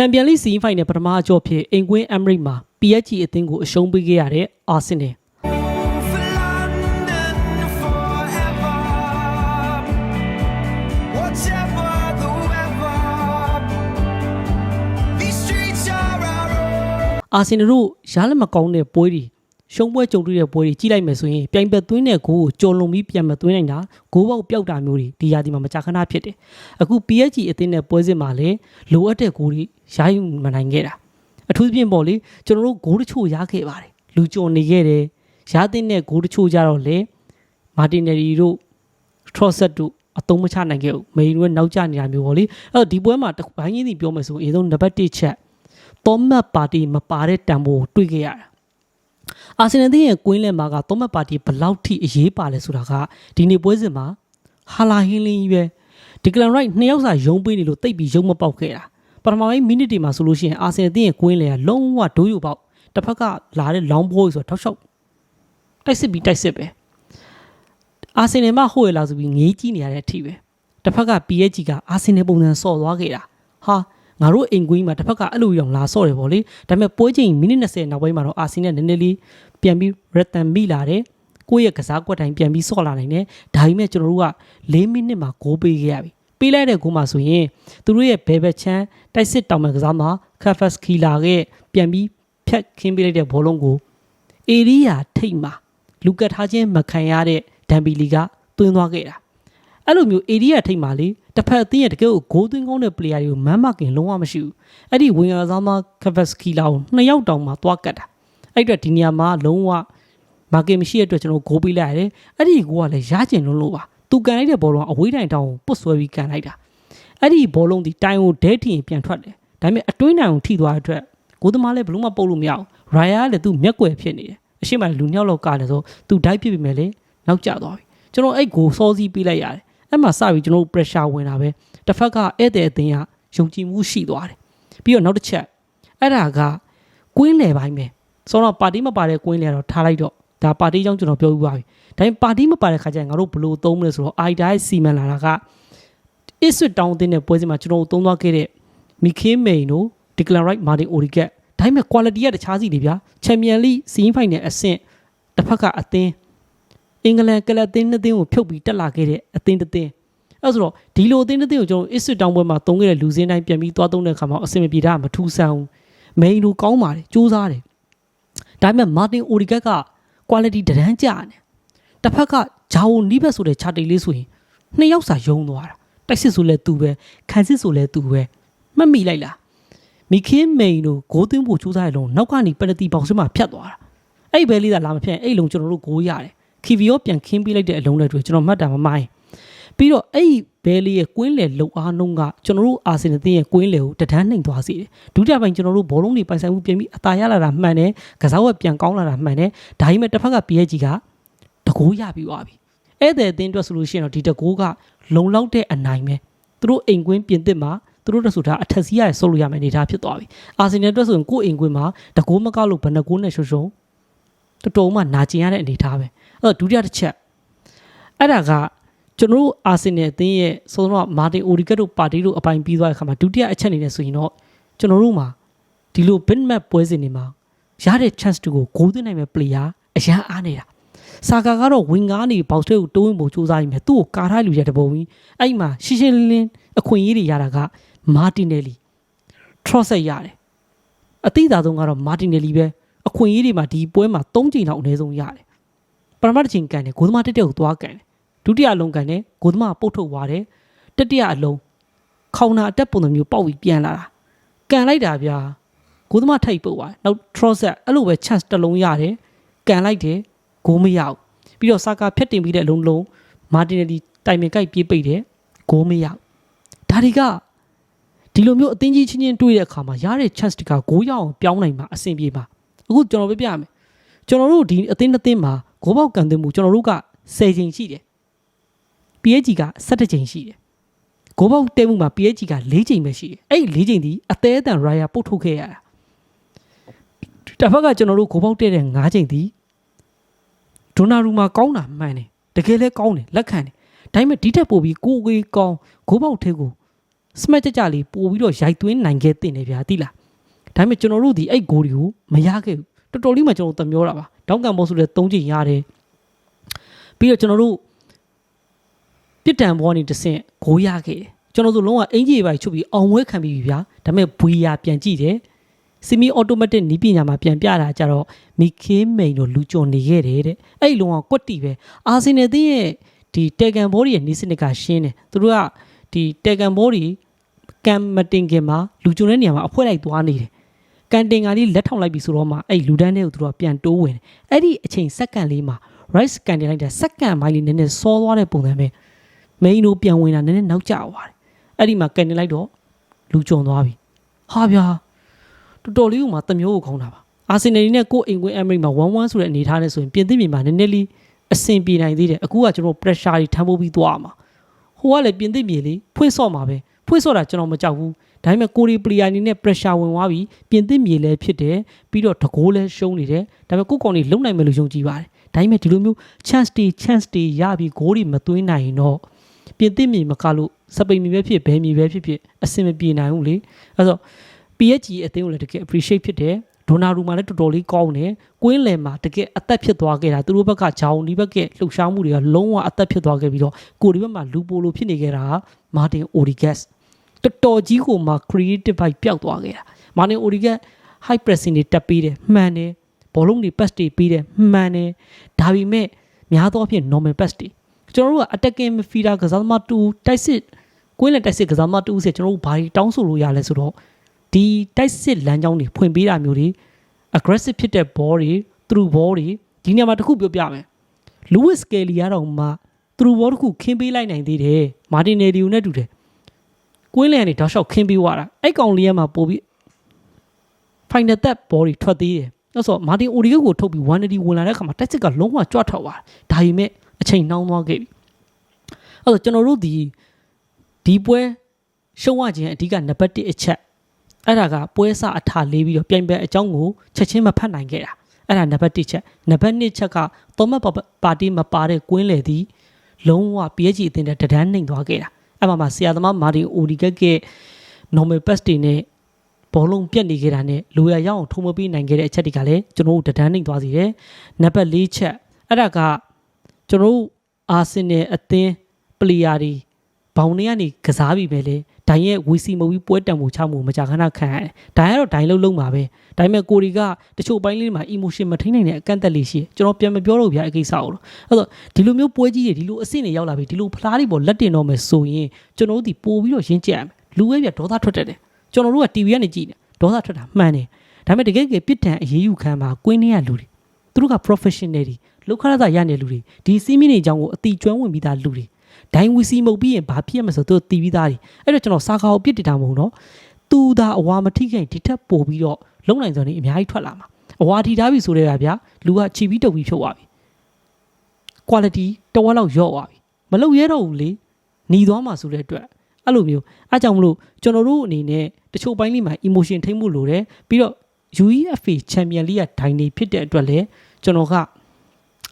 ချန်ပီယံလိစီးဖိုင်နယ်ပထမအကြောဖြစ်အင်ကွင်းအမ်ရိတ်မှာ PSG အသင်းကိုအရှုံးပေးခဲ့ရတဲ့အာဆင်နယ် For London forever. Whatever the weather, these streets are our own. အာဆင်နယ်တို့ရားလက်မကောင်းတဲ့ပွဲတွေ ရှုံးပွဲကြုံတွေ့တဲ့ပွဲတွေကြီးလိုက်မယ်ဆိုရင်ပြိုင်ဘက်သွင်းတဲ့ဂိုးကိုကြော်လွန်ပြီးပြန်မသွင်းနိုင်တာဂိုးပေါက်ပျောက်တာမျိုးတွေဒီရာဒီမှာမကြာခဏဖြစ်တယ်အခု PSG အသင်းနဲ့ပွဲစစ်မှာလည်းလိုအပ်တဲ့ဂိုးတွေရယူမနိုင်ခဲ့တာအထူးသဖြင့်ပေါ့လေကျွန်တော်တို့ဂိုးတချို့ရခဲ့ပါတယ်လူကြော်နေခဲ့တယ်ရတဲ့နဲ့ဂိုးတချို့ကြတော့လေမာတင်နယ်ရီတို့ထရော့ဆက်တို့အသုံးမချနိုင်ခဲ့ဘူးမေရင်တို့နောက်ကျနေတာမျိုးပေါ့လေအဲ့တော့ဒီပွဲမှာတစ်ဘိုင်းကြီးစီပြောမယ်ဆိုရင်အရင်ဆုံးနံပါတ်1ချက်သောမတ်ပါတီမပါတဲ့တန်ဖိုးကိုတွေ့ခဲ့ရတာ အာဆင်နယ်ရဲ့ကွင်းလဲမှာကသောမတ်ပါတီဘယ်လောက်ထိအရေးပါလဲဆိုတာကဒီနေ့ပွဲစဉ်မှာဟာလာဟင်းလင်းကြီးပဲဒီကလန်ရိုက်နှစ်ယောက်စာယုံပေးနေလို့တိတ်ပြီးယုံမပေါက်ခဲ့တာပထမပိုင်းမိနစ်တွေမှာဆိုလို့ရှိရင်အာဆင်နယ်ရဲ့ကွင်းလဲကလုံးဝဒိုးယူပေါက်တစ်ဖက်ကလာတဲ့လောင်းဘိုးဆိုတော့ထောက်လျှောက်တိုက်စစ်ပြီးတိုက်စစ်ပဲအာဆင်နယ်မှဟိုရလာဆိုပြီးငေးကြည့်နေရတဲ့အထိပဲတစ်ဖက်က PSG ကအာဆင်နယ်ပုံစံဆော့သွားခဲ့တာဟာ ငါတို့အိမ်ကွင်းမှာတစ်ဖက်ကအဲ့လိုရောင်လာဆော့တယ်ဗောလေဒါပေမဲ့ပွဲချိန်မိနစ်20နောက်ပိုင်းမှာတော့အာဆင်နယ်နည်းနည်းလေးပြန်ပြီးရက်တန်မိလာတယ်ကိုယ့်ရဲ့ကစားကွက်တိုင်းပြန်ပြီးဆော့လာနိုင်တယ်ဒါပေမဲ့ကျွန်တော်တို့က၄မိနစ်မှာဂိုးပေးခဲ့ရပြီပေးလိုက်တဲ့ဂိုးမှာဆိုရင်သူတို့ရဲ့ဘယ်ဘက်ချမ်းတိုက်စစ်တောင်မဲ့ကစားမှာခက်ဖက်စကီလာကပြန်ပြီးဖြတ်ခင်းပေးလိုက်တဲ့ဘောလုံးကိုအေရီယာထိတ်မှာလူကတ်ထားခြင်းမခံရတဲ့ဒမ်ဘီလီကတွင်းသွားခဲ့တာ အဲ့လိုမျိုးအေရီယာထိတ်မှာလေတစ်ဖက်အသင်းရဲ့တကယ်ကိုဂိုးသွင်းကောင်းတဲ့ပလေယာတွေကိုမမ်းမကင်လုံးဝမရှိဘူးအဲ့ဒီဝင်ယာစားမကဗက်စကီလာကိုနှစ်ယောက်တောင်မှသွားကတ်တာအဲ့အတွက်ဒီနေရာမှာလုံးဝမာကင်မရှိတဲ့အတွက်ကျွန်တော်ဂိုးပေးလိုက်ရတယ်အဲ့ဒီဂိုးကလည်းရကျင်လုံးလို့ပါသူကန်လိုက်တဲ့ဘောလုံးကအဝေးတိုင်တောင်ကိုပုတ်ဆွဲပြီးကန်လိုက်တာအဲ့ဒီဘောလုံးဒီတိုင်ကိုဒဲထင်ပြန်ထွက်တယ်ဒါပေမဲ့အတွင်းတိုင်ကိုထိသွားတဲ့အတွက်ဂိုးသမားလည်းဘယ်လို့မှပုတ်လို့မရဘူးရိုင်ယာကလည်းသူ့မျက်ကွယ်ဖြစ်နေတယ်အရှိမလူနှစ်ယောက်လောက်ကလည်းဆိုသူဒိုက်ပြစ်ပြီမဲ့လေနောက်ကျသွားပြီကျွန်တော်အဲ့ဂိုးစောစီးပေးလိုက်ရတယ် အဲ့မှာစပြီးကျွန်တော်တို့ pressure ဝင်တာပဲတစ်ဖက်ကဧည့်သည်အသင်းကယုံကြည်မှုရှိသွားတယ်ပြီးတော့နောက်တစ်ချက်အဲ့ဒါကကွင်းလေပိုင်းပဲဆိုတော့ပါတီမပါတဲ့ကွင်းလေကတော့ထားလိုက်တော့ဒါပါတီကြောင့်ကျွန်တော်ပြောပြပါပြီဒါပေမဲ့ပါတီမပါတဲ့ခါကျရင်ငါတို့ဘယ်လိုသုံးမလဲဆိုတော့ idea စီမံလာတာကအစ်ဆွတ်တောင်းတဲ့ပွဲစဉ်မှာကျွန်တော်တို့သုံးသွားခဲ့တဲ့မီခေးမိန်တို့ဒီကလန်ရိုက်မာတင်အိုရီကက်ဒါပေမဲ့ quality ကတခြားစီတွေဗျာချန်ပီယံလိစီးဖိုင်နယ်အဆင့်တစ်ဖက်ကအသင်း အင်္ဂလန်ကလပ်သင်းနှစ်သင်းကိုဖြုတ်ပြီးတက်လာခဲ့တဲ့အသင်းတစ်သင်းအဲ့ဆိုတော့ဒီလိုအသင်းတစ်သင်းကိုကျွန်တော်အစ်ဆွတ်တောင်းပွဲမှာသုံးခဲ့တဲ့လူစင်းတိုင်းပြန်ပြီးသွားသုံးတဲ့အခါမှာအဆင်မပြေတာမထူးဆန်းဘူးမိန်တို့ကောင်းပါတယ်စူးစမ်းတယ်ဒါပေမဲ့မာတင်အိုရီကက်က quality တန်းကြတယ်တစ်ဖက်ကဂျာဝိုနီးဘက်ဆိုတဲ့ခြာတိတ်လေးဆိုရင်နှစ်ယောက်စာယုံသွားတာတိုက်စစ်ဆိုလဲသူပဲခန်းစစ်ဆိုလဲသူပဲမှတ်မိလိုက်လားမီခင်းမိန်တို့ဂိုးသွင်းဖို့ကြိုးစားရလုံးနောက်ကနေပနတီဘောင်စမှာဖြတ်သွားတာအဲ့ဘဲလေးသာလာမဖြတ်အဲ့လုံးကျွန်တော်တို့ဂိုးရတယ် ခီဗီယောပြန်ခင်းပေးလိုက်တဲ့အလုံးတွေတွေ့ကျွန်တော်မှတ်တာမမိုင်းပြီးတော့အဲ့ဘဲလေးရဲ့ကွင်းလေလုံအားနှုံးကကျွန်တော်တို့အာဆင်နယ်ရဲ့ကွင်းလေကိုတဒန်းနှိမ်သွားစေတယ်ဒုတိယပိုင်းကျွန်တော်တို့ဘောလုံးတွေပိုင်ဆိုင်မှုပြန်ပြီးအသာရလာတာမှန်တယ်ကစားဝက်ပြန်ကောင်းလာတာမှန်တယ်ဒါပေမဲ့တစ်ဖက်က PSG ကတကိုးရပြီးသွားပြီအဲ့တဲ့အသင်းအတွက်ဆိုလို့ရှိရင်တော့ဒီတကိုးကလုံလောက်တဲ့အနိုင်ပဲသူတို့အိမ်ကွင်းပြင်သစ်မှာသူတို့တို့ဆိုတာအထက်စီးရဆုပ်လို့ရမယ့်အနေအထားဖြစ်သွားပြီအာဆင်နယ်အတွက်ဆိုရင်ကိုယ့်အိမ်ကွင်းမှာတကိုးမကောက်လို့ဘယ်နှကိုးနဲ့ရှုံရှုံ တော်တော်မှနာကျင်ရတဲ့အနေအထားပဲအဲ့တော့ဒုတိယတစ်ချက်အဲ့ဒါကကျွန်တော်တို့အာဆင်နယ်အသင်းရဲ့ဆိုတော့မာတင်အိုဒီကက်တို့ပါတီတို့အပိုင်ပြီးသွားတဲ့အခါမှာဒုတိယအချက်အနေနဲ့ဆိုရင်တော့ကျွန်တော်တို့မှာဒီလို big map ပွဲစဉ်တွေမှာရတဲ့ chance တွေကိုဂိုးသွင်းနိုင်မဲ့ player အရန်အားနေတာစာကာကတော့ဝင်ကားနေဘောက်ဆွဲကိုတိုးဝင်ဖို့စူးစမ်းရမယ်သူ့ကိုကာထားလူရတဲ့ပုံကြီးအဲ့မှာရှင်းရှင်းလင်းလင်းအခွင့်အရေးတွေရတာကမာတင်နယ်လီထရော့ဆက်ရတယ်အတိအသာဆုံးကတော့မာတင်နယ်လီပဲ အခွင့်အရေးတွေမှာဒီပွဲမှာ၃ချိန်လောက်အနည်းဆုံးရတယ်ပထမတစ်ချိန်ကန်တယ်ဂိုးသမားတက်တက်ကိုသွားကန်တယ်ဒုတိယအလုံးကန်တယ်ဂိုးသမားပုတ်ထုတ်သွားတယ်တတိယအလုံးခေါင်းနာအတက်ပုံစံမျိုးပေါက်ပြီးပြန်လာတာကန်လိုက်တာဗျာဂိုးသမားထိတ်ပုတ်သွားတယ်နောက် trosset အဲ့လိုပဲ chance တစ်လုံးရတယ်ကန်လိုက်တယ်ဂိုးမရဘူးပြီးတော့စာကာဖြတ်တင်ပြီးတဲ့အလုံးလုံးမာတင်နယ်လီတိုင်ပင်ကိုက်ပြေးပိတ်တယ်ဂိုးမရဘူးဒါတွေကဒီလိုမျိုးအသင်းကြီးချင်းချင်းတွေ့တဲ့အခါမှာရတဲ့ chance တွေကဂိုးရအောင်ပြောင်းနိုင်မှာအဆင်ပြေမှာ အခုကျွန်တော်ပြပြမယ်ကျွန်တော်တို့ဒီအသင်းတစ်သင်းမှာဂိုးပေါက်ကန်သွင်းမှုကျွန်တော်တို့က10ချိန်ရှိတယ် PSG က17ချိန်ရှိတယ်ဂိုးပေါက်တဲမှုမှာ PSG က4ချိန်ပဲရှိတယ်အဲ့ဒီ4ချိန်ဒီအသေးအတန် Raya ပုတ်ထုတ်ခဲ့ရတာတစ်ဖက်ကကျွန်တော်တို့ဂိုးပေါက်တဲတဲ့5ချိန်ဒီဒိုနာရူမာကောင်းတာမှန်တယ်တကယ်လဲကောင်းတယ်လက်ခံတယ်ဒါပေမဲ့ဒီထက်ပိုပြီးကိုယ်ကိုယ်ကောင်းဂိုးပေါက်ထဲကိုစမတ်ကြကြလေးပို့ပြီးတော့ရိုက်သွင်းနိုင်ခဲ့တဲ့နေဗျာတိလား ဒါပေမဲ့ကျွန်တော်တို့ဒီအဲ့ဂိုးတွေကိုမရခဲ့ဘူးတော်တော်လေးမှကျွန်တော်တို့သမျောတာပါတောင်းကန်ဘောဆိုတဲ့၃ချိန်ရတယ်ပြီးတော့ကျွန်တော်တို့ပြစ်ဒဏ်ဘောနေတဆင့်ဂိုးရခဲ့တယ်ကျွန်တော်တို့လုံးဝအင်ဂျီပိုင်ချုပ်ပြီးအောင်ဝဲခံပြီးပြီဗျာဒါပေမဲ့ဘွေယာပြန်ကြည့်တယ်စီမီအော်တိုမက်တစ်နီးပညာမှာပြန်ပြတာကြတော့မီခေးမိန်တို့လူကြုံနေခဲ့တယ်တဲ့အဲ့ဒီလုံးဝကွက်တီပဲအာဆင်နယ်တင်းရဲ့ဒီတေဂန်ဘောဒီရဲ့နီးစနစ်ကရှင်းတယ်သူတို့ကဒီတေဂန်ဘောဒီကံမတင်ခင်မှာလူကြုံတဲ့နေရာမှာအဖွဲလိုက်သွားနေတယ် ကန်တင်ကလေးလက်ထောင်လိုက်ပြီဆိုတော့မှအဲ့လူတန်းတွေကိုသူတို့ကပြန်တိုးဝင်တယ်အဲ့ဒီအချိန်စက္ကန့်လေးမှာ rice ကန်တင်လိုက်တဲ့စက္ကန့်မိုင်းလေးနည်းနည်းစောသွားတဲ့ပုံစံပဲမိန်တို့ပြန်ဝင်တာနည်းနည်းနောက်ကျသွားတယ်အဲ့ဒီမှာကန်နေလိုက်တော့လူကြုံသွားပြီဟာဗျာတော်တော်လေးကမှတမျိုးကိုခေါင်းတာပါအာဆင်နယ်နဲ့ကိုအိမ်ကွင်းအမရိမှာ1-1ဆိုတဲ့အနေထားနဲ့ဆိုရင်ပြင်သစ်မြေမှာနည်းနည်းလေးအဆင်ပြေနိုင်သေးတယ်အခုကကျွန်တော် pressure တွေထမ်းဖို့ပြီးသွားမှာဟိုကလည်းပြင်သစ်မြေလေးဖွင့်ဆော့မှာပဲဖွင့်ဆော့တာကျွန်တော်မကြောက်ဘူး ဒါပေမဲ့ကိုရီပလီယာအနေနဲ့ pressure ဝင်သွားပြီပြင်သစ်မြေလည်းဖြစ်တယ်ပြီးတော့တကိုးလည်းရှုံးနေတယ်ဒါပေမဲ့ကိုယ့်ကောင်တွေလုံနိုင်မယ်လို့ယုံကြည်ပါတယ်ဒါပေမဲ့ဒီလိုမျိုး chance တွေ chance တွေရပြီးဂိုးတွေမသွင်းနိုင်ရင်တော့ပြင်သစ်မြေမကလို့စပိန်မြေပဲဖြစ်ဘယ်မြေပဲဖြစ်ဖြစ်အဆင်မပြေနိုင်ဘူးလေအဲဆို PSG အသင်းကိုလည်းတကယ် appreciate ဖြစ်တယ်ဒိုနာရူမာလည်းတော်တော်လေးကောင်းတယ်ကွင်းလယ်မှာတကယ်အသက်ဖြစ်သွားခဲ့တာသူတို့ဘက်ကဂျောင်ဒီဘက်ကလှုပ်ရှားမှုတွေကလုံးဝအသက်ဖြစ်သွားခဲ့ပြီးတော့ကိုဒီဘက်မှာလူပိုလိုဖြစ်နေခဲ့တာမာတင်အိုဒီဂက်စ် တော်တော်ကြီးကိုမှ creative ဘိုက်ပျောက်သွားခဲ့တာမာတင်အိုဒီဂက် high pressing တွေတက်ပေးတယ်မှန်တယ်ဘောလုံးတွေ pass တွေပေးတယ်မှန်တယ်ဒါပေမဲ့များသောအားဖြင့် normal pass တွေကျွန်တော်တို့က attacking midfielder ကစားသမားတူတိုက်စစ်ကွင်းလည်တိုက်စစ်ကစားသမားတူဆိုကျွန်တော်တို့ဘာတွေတောင်းဆိုလို့ရလဲဆိုတော့ဒီတိုက်စစ်လမ်းကြောင်းတွေဖွင့်ပေးတာမျိုးတွေ aggressive ဖြစ်တဲ့ ball တွေ through ball တွေဒီနေရာမှာတစ်ခုပြောပြမယ် Lewis Kelly ကတော့မှ through ball တစ်ခုခင်းပေးလိုက်နိုင်သေးတယ်မာတင်နယ်ဒီယိုနဲ့တူတယ် ကွင်းလည်ကနေတောက်လျှောက်ခင်းပေးသွားတာအဲ့ကောင်လေးကမှပို့ပြီး final that ball တွေထွက်သေးတယ်အဲ့ဆိုမာတင်အိုဒီဂိုကိုထုတ်ပြီး180ဝင်လာတဲ့အခါမှာတိုက်စစ်ကလုံးဝကြွထွက်သွားတယ်ဒါပေမဲ့အချိန်နှောင်းသွားခဲ့ပြီအဲ့တော့ကျွန်တော်တို့ဒီဒီပွဲရှုံးရခြင်းအဓိကနံပါတ်1အချက်အဲ့ဒါကပွဲစအထာလေးပြီးတော့ပြိုင်ပွဲအကြောင်းကိုချက်ချင်းမဖတ်နိုင်ခဲ့တာအဲ့ဒါနံပါတ်1ချက်နံပါတ်2ချက်ကသောမတ်ပါတီမပါတဲ့ကွင်းလေသည်လုံးဝ PSG အသင်းတဲ့တဒန်းနှိမ်သွားခဲ့တာ အဲ့မှာမှာဆရာသမားမာတင်အိုဒီဂက်ကရဲ့ normal pass တွေနဲ့ဘောလုံးပြတ်နေခဲ့တာနဲ့လိုရရအောင်ထုံမပေးနိုင်ခဲ့တဲ့အချက်တွေကလည်းကျွန်တော်တို့တဒန်းနှိမ်သွားစီတယ်နံပါတ်4ချက်အဲ့ဒါကကျွန်တော်တို့အာဆင်နယ်အသင်းပလီယာတွေဘောင်တွေကနေကစားပြီးပဲလေ ဒိုင်ရဲ့ဝီစီမဝီပွဲတံမှုချမှုမကြခဏခံရတယ်။ဒိုင်ကတော့ဒိုင်လုံးလုံးပါပဲ။ဒါပေမဲ့ကိုရီကတချို့ပိုင်းလေးမှာ emotion မထိန်နိုင်တဲ့အကန့်အသတ်လေးရှိတယ်။ကျွန်တော်ပြန်မပြောတော့ဗျာအကိစ္စကိုတော့။အဲ့တော့ဒီလိုမျိုးပွဲကြီးတွေဒီလိုအဆင့်တွေရောက်လာပြီဒီလိုဖလားတွေပေါ်လက်တင်တော့မယ်ဆိုရင်ကျွန်တော်တို့ဒီပို့ပြီးတော့ရင်းကြက်ရမယ်။လူဝဲပြဒေါသထွက်တတ်တယ်။ကျွန်တော်တို့က TV ကနေကြည့်တယ်ဒေါသထွက်တာမှန်တယ်။ဒါပေမဲ့တကယ်ကပြစ်ဒဏ်အရေးယူခံမှာကွင်းထဲကလူတွေသူတို့က professional တွေလောက်ခရတာရတဲ့လူတွေဒီစီးမင်းတွေအကြောင်းကိုအတိကျွမ်းဝင်ပြီးသားလူတွေ ဒိုင်ဝီစီမုတ်ပြီးရင်ဘာဖြစ်ရမလဲဆိုတော့သူတီးပြီးသားတွေအဲ့တော့ကျွန်တော်စာခါကိုပြစ်တင်တာမဟုတ်တော့သူသာအဝါမထိခိုင်ဒီထက်ပိုပြီးတော့လုံနိုင်စွာနေအများကြီးထွက်လာမှာအဝါထိထားပြီဆိုတဲ့ကဗျာလူကချီပြီးတုပ်ပြီးဖြုတ်သွားပြီ quality တဝက်လောက်ရော့သွားပြီမလုံရဲတော့ဘူးလေหนีသွားမှာဆိုတဲ့အတွက်အဲ့လိုမျိုးအားကြောင့်မလို့ကျွန်တော်တို့အနေနဲ့တချို့ပိုင်းလေးမှာ emotion ထိမ့်မှုလိုတယ်ပြီးတော့ UEFA Champion League ကဒိုင်နေဖြစ်တဲ့အတွက်လည်းကျွန်တော်က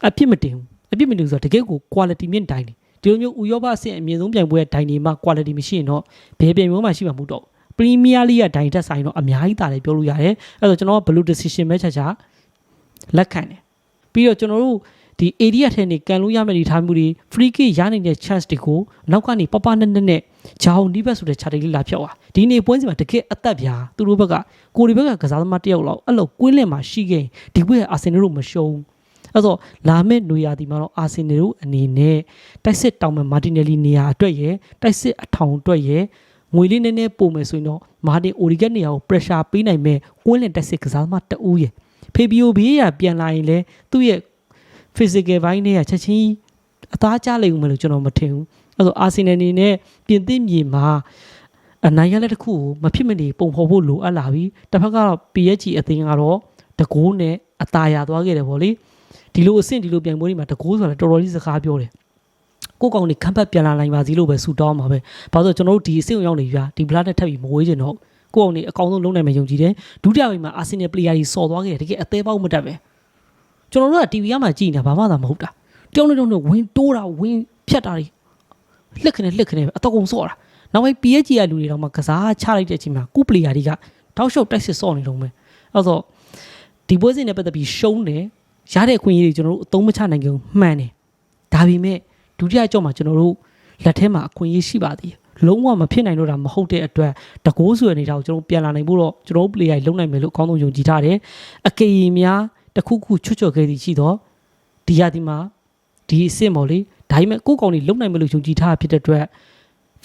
အပြစ်မတင်ဘူးအပြစ်မတင်ဘူးဆိုတော့တကယ်ကို quality မြင့်ဒိုင်နေ ဒီလိုမျိုးဥရောပအဆင့်အမြင့်ဆုံးပြိုင်ပွဲဒိုင်နေမှာ quality မရှိရင်တော့ဘယ်ပြိုင်ပွဲမှရှိမှာမဟုတ်တော့ပရီးမီးယားလိဂ်ကဒိုင်တက်ဆိုင်တော့အများကြီးတာလည်းပြောလို့ရတယ်အဲ့တော့ကျွန်တော်က blue decision ပဲချာချာလက်ခံတယ်ပြီးတော့ကျွန်တော်တို့ဒီ area ထဲနေကန်လို့ရမယ့်ဒီထားမှုတွေ free kick ရနိုင်တဲ့ chance တွေကိုနောက်ကနေပပနက်နက်နဲ့ဂျာုံနီးဘက်ဆိုတဲ့ chart လေးလာဖြောက်သွားဒီနေ့ပွဲစီမှာတကယ်အသက်ပြာသူတို့ဘက်ကကိုရီဘက်ကကစားသမားတစ်ယောက်လောက်အဲ့လိုကွင်းလင့်မှာရှိခဲ့ရင်ဒီပွဲအာဆင်နယ်တို့မရှုံး အဲ့တော့လာမယ့်နွေရာသီမှာတော့အာဆင်နယ်တို့အနေနဲ့တိုက်စစ်တောင်မဲ့မာတင်နယ်လီနေရာအတွက်ရယ်တိုက်စစ်အထောင်အတွက်ရယ်ငွေလေးနည်းနည်းပို့မယ်ဆိုရင်တော့မာတင်အိုရီဂက်နေရာကို pressure ပေးနိုင်မဲ့ကွင်းလင့်တိုက်စစ်ကစားသမားတအူးရယ်ဖေဘီယိုဘေးရပြန်လာရင်လည်းသူ့ရဲ့ physical ဘိုင်းတွေကချက်ချင်းအသားကျလိမ့်ဦးမယ်လို့ကျွန်တော်မထင်ဘူးအဲ့တော့အာဆင်နယ်အနေနဲ့ပြင်သစ်မြေမှာအနိုင်ရလက်တစ်ခုကိုမဖြစ်မနေပုံဖော်ဖို့လိုအပ်လာပြီတစ်ဖက်ကတော့ PSG အသင်းကတော့တကိုးနဲ့အตาရသွားခဲ့တယ်ဗောလေ ဒီလိုအဆင့်ဒီလိုပြိုင်ပွဲတွေမှာတကိုးဆိုတာတော်တော်လေးစကားပြောတယ်ကိုကောင်တွေခန့်ဖက်ပြန်လာနိုင်ပါစီလို့ပဲဆူတောင်းမှာပဲဘာလို့ကျွန်တော်တို့ဒီအဆင့်ကိုရောက်နေပြီဗျာဒီဘလာနဲ့ထပ်ပြီးမဝေးချင်တော့ကိုကောင်တွေအကောင်ဆုံးလုံးနိုင်မယ်ယုံကြည်တယ်ဒုတိယပိုင်းမှာအာဆင်နယ်ပလေယာတွေစော်သွားခဲ့တယ်တကယ်အသေးပေါက်မတက်ပဲကျွန်တော်တို့က TV ရမှာကြည်နေတာဘာမှသာမဟုတ်တာတောင်းနေတောင်းနေဝင်းတိုးတာဝင်းဖြတ်တာတွေလှက်ခနဲ့လှက်ခနဲ့ပဲအတော့ကုန်စော့တာနောက်ပိုင်း PSG ကလူတွေတော့မှကစားချလိုက်တဲ့အချိန်မှာကုပလီယာတွေကတောက်လျှောက်တိုက်စစ်ဆော့နေတော့မယ်အဲ့တော့ဒီပွဲစဉ်နဲ့ပတ်သက်ပြီးရှုံးတယ် ရတဲ့အခွင့်အရေးတွေကျွန်တော်တို့အသုံးမချနိုင်ကြဘူးမှန်တယ်ဒါပေမဲ့ဒုတိယကြော့မှာကျွန်တော်တို့လက်ထဲမှာအခွင့်အရေးရှိပါသေးတယ်လုံးဝမဖြစ်နိုင်တော့တာမဟုတ်တဲ့အတွက်တကိုးဆိုရနေတာကိုကျွန်တော်တို့ပြန်လာနိုင်ဖို့တော့ကျွန်တော်တို့ player တွေလုံနိုင်မယ်လို့အကောင်းဆုံးယုံကြည်ထားတယ်အကေရီများတစ်ခုခုချွတ်ချော်ခဲ့သည်ရှိတော့ဒီရဒီမှာဒီအစ်စ်မော်လေးဒါပေမဲ့ကိုယ့်ကောင်တွေလုံနိုင်မယ်လို့ယုံကြည်ထားတာဖြစ်တဲ့အတွက်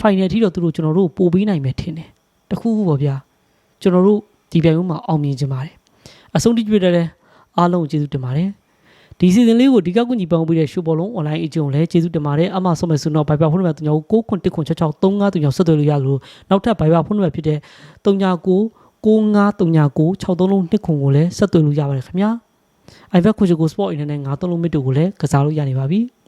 final ထိတော့သူတို့ကျွန်တော်တို့ပို့ပေးနိုင်မယ်ထင်တယ်တခုခုပေါ့ဗျာကျွန်တော်တို့ဒီပြိုင်ပွဲမှာအောင်မြင်ကြပါတယ်အဆုံးထိကြွတဲ့လဲ အားလုံးကိုကျေးဇူးတင်ပါတယ်ဒီစီဇန်လေးကိုဒီကကွန်ကြီးပေါင်းပေးတဲ့ရှိုးဘောလုံး online agent ကိုလည်းကျေးဇူးတင်ပါတယ်အမှဆုံးမဲ့ဆိုတော့ Viber ဖုန်းနံပါတ်3 9 9 1 6 6 3 5 3ဆက်သွယ်လို့ရလို့နောက်ထပ် Viber ဖုန်းနံပါတ်ဖြစ်တဲ့3 9 9 9539 63လုံးနှစ်ခွန်ကိုလည်းဆက်သွယ်လို့ရပါတယ်ခင်ဗျာ iVac ကိုချကို Sport Internet 9သုံးလုံးမြစ်တို့ကိုလည်းကစားလို့ရနေပါပြီ။